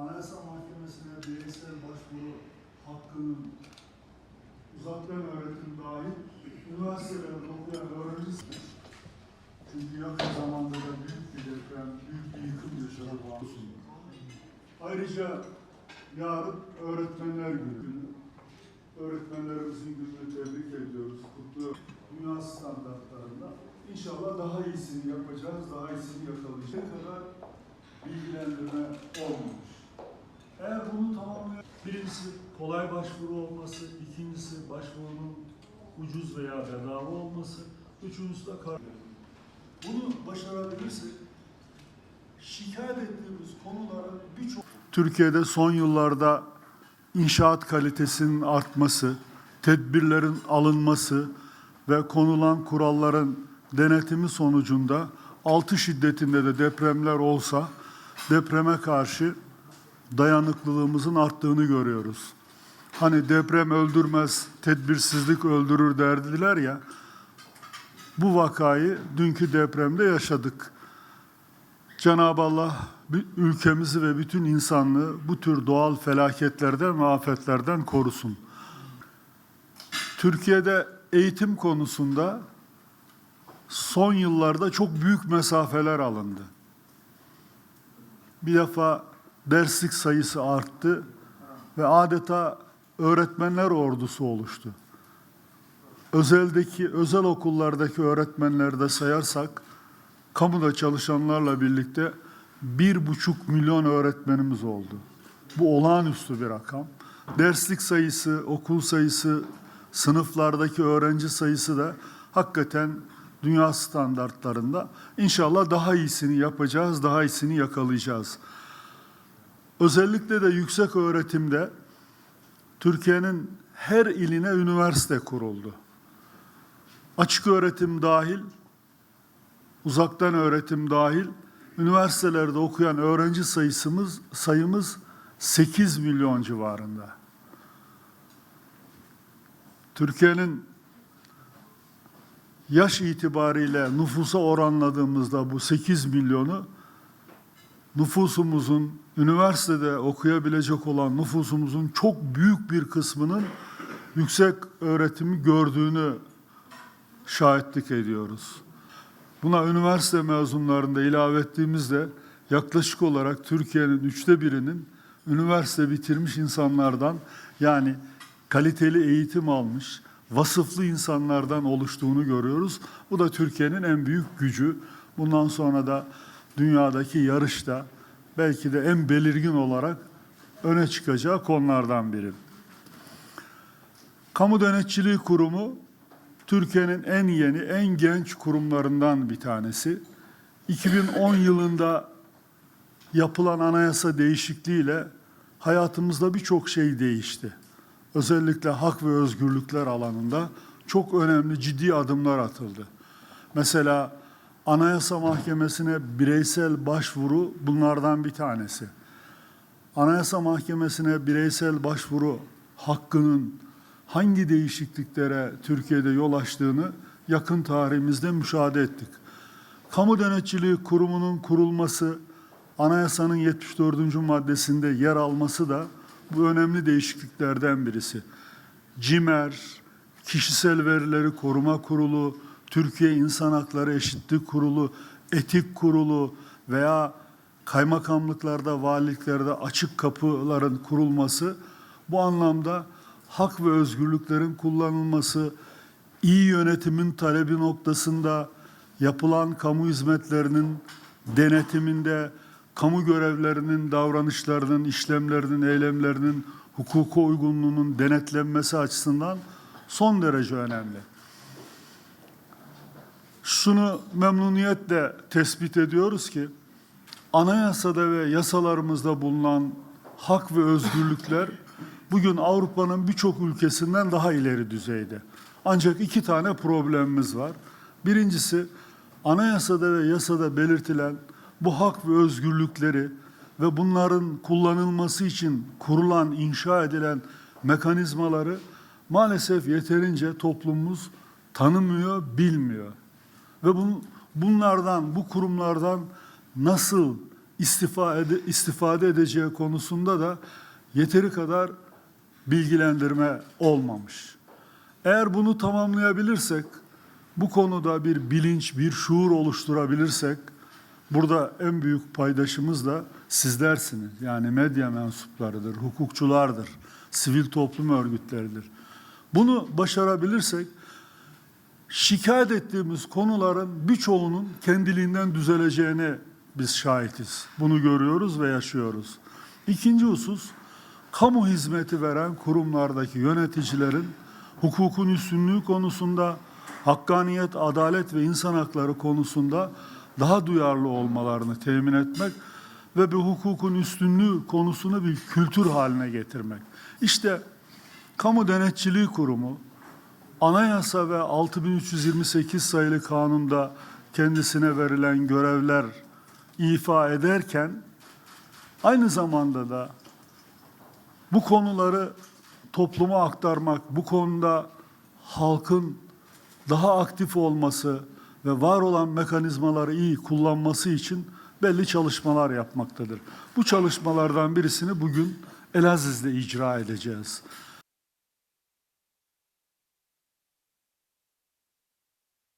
Anayasa Mahkemesi'ne bireysel başvuru hakkının uzaktan öğretim dahil üniversitelerde okuyan öğrenci çünkü yakın zamanda da büyük bir deprem, büyük bir yıkım yaşadık Van'sında. Ayrıca yarın Öğretmenler Günü. Öğretmenlerimizin gününü tebrik ediyoruz, kutluyoruz. Dünya standartlarında. İnşallah daha iyisini yapacağız, daha iyisini yakalayacağız. Ne kadar bilgilendirme olmamış. Eğer bunu tamamlayan birincisi kolay başvuru olması, ikincisi başvurunun ucuz veya bedava olması, üçüncüsü de kar. Bunu başarabilirsek şikayet ettiğimiz konuların birçok Türkiye'de son yıllarda inşaat kalitesinin artması, tedbirlerin alınması ve konulan kuralların denetimi sonucunda 6 şiddetinde de depremler olsa depreme karşı dayanıklılığımızın arttığını görüyoruz. Hani deprem öldürmez, tedbirsizlik öldürür derdiler ya. Bu vakayı dünkü depremde yaşadık. Cenab-ı Allah ülkemizi ve bütün insanlığı bu tür doğal felaketlerden ve afetlerden korusun. Türkiye'de eğitim konusunda son yıllarda çok büyük mesafeler alındı. Bir defa derslik sayısı arttı ve adeta öğretmenler ordusu oluştu. Özeldeki, özel okullardaki öğretmenleri de sayarsak, kamuda çalışanlarla birlikte bir buçuk milyon öğretmenimiz oldu. Bu olağanüstü bir rakam. Derslik sayısı, okul sayısı, sınıflardaki öğrenci sayısı da hakikaten dünya standartlarında. İnşallah daha iyisini yapacağız, daha iyisini yakalayacağız. Özellikle de yüksek öğretimde Türkiye'nin her iline üniversite kuruldu. Açık öğretim dahil, uzaktan öğretim dahil üniversitelerde okuyan öğrenci sayısımız sayımız 8 milyon civarında. Türkiye'nin yaş itibariyle nüfusa oranladığımızda bu 8 milyonu nüfusumuzun üniversitede okuyabilecek olan nüfusumuzun çok büyük bir kısmının yüksek öğretimi gördüğünü şahitlik ediyoruz. Buna üniversite mezunlarını da ilave ettiğimizde yaklaşık olarak Türkiye'nin üçte birinin üniversite bitirmiş insanlardan yani kaliteli eğitim almış, vasıflı insanlardan oluştuğunu görüyoruz. Bu da Türkiye'nin en büyük gücü. Bundan sonra da dünyadaki yarışta belki de en belirgin olarak öne çıkacağı konulardan biri. Kamu Denetçiliği Kurumu Türkiye'nin en yeni, en genç kurumlarından bir tanesi. 2010 yılında yapılan anayasa değişikliğiyle hayatımızda birçok şey değişti. Özellikle hak ve özgürlükler alanında çok önemli ciddi adımlar atıldı. Mesela Anayasa Mahkemesi'ne bireysel başvuru bunlardan bir tanesi. Anayasa Mahkemesi'ne bireysel başvuru hakkının hangi değişikliklere Türkiye'de yol açtığını yakın tarihimizde müşahede ettik. Kamu Denetçiliği Kurumu'nun kurulması, anayasanın 74. maddesinde yer alması da bu önemli değişikliklerden birisi. CİMER, Kişisel Verileri Koruma Kurulu, Türkiye İnsan Hakları Eşitlik Kurulu, Etik Kurulu veya kaymakamlıklarda, valiliklerde açık kapıların kurulması bu anlamda hak ve özgürlüklerin kullanılması, iyi yönetimin talebi noktasında yapılan kamu hizmetlerinin denetiminde, kamu görevlerinin davranışlarının, işlemlerinin, eylemlerinin hukuka uygunluğunun denetlenmesi açısından son derece önemli. Şunu memnuniyetle tespit ediyoruz ki anayasada ve yasalarımızda bulunan hak ve özgürlükler bugün Avrupa'nın birçok ülkesinden daha ileri düzeyde. Ancak iki tane problemimiz var. Birincisi anayasada ve yasada belirtilen bu hak ve özgürlükleri ve bunların kullanılması için kurulan, inşa edilen mekanizmaları maalesef yeterince toplumumuz tanımıyor, bilmiyor. Ve bu, bunlardan, bu kurumlardan nasıl istifade, istifade edeceği konusunda da yeteri kadar bilgilendirme olmamış. Eğer bunu tamamlayabilirsek, bu konuda bir bilinç, bir şuur oluşturabilirsek, burada en büyük paydaşımız da sizlersiniz. Yani medya mensuplarıdır, hukukçulardır, sivil toplum örgütleridir. Bunu başarabilirsek, şikayet ettiğimiz konuların birçoğunun kendiliğinden düzeleceğine biz şahitiz. Bunu görüyoruz ve yaşıyoruz. İkinci husus, kamu hizmeti veren kurumlardaki yöneticilerin hukukun üstünlüğü konusunda, hakkaniyet, adalet ve insan hakları konusunda daha duyarlı olmalarını temin etmek ve bu hukukun üstünlüğü konusunu bir kültür haline getirmek. İşte Kamu Denetçiliği Kurumu, Anayasa ve 6328 sayılı kanunda kendisine verilen görevler ifa ederken aynı zamanda da bu konuları topluma aktarmak, bu konuda halkın daha aktif olması ve var olan mekanizmaları iyi kullanması için belli çalışmalar yapmaktadır. Bu çalışmalardan birisini bugün Elaziz'de icra edeceğiz.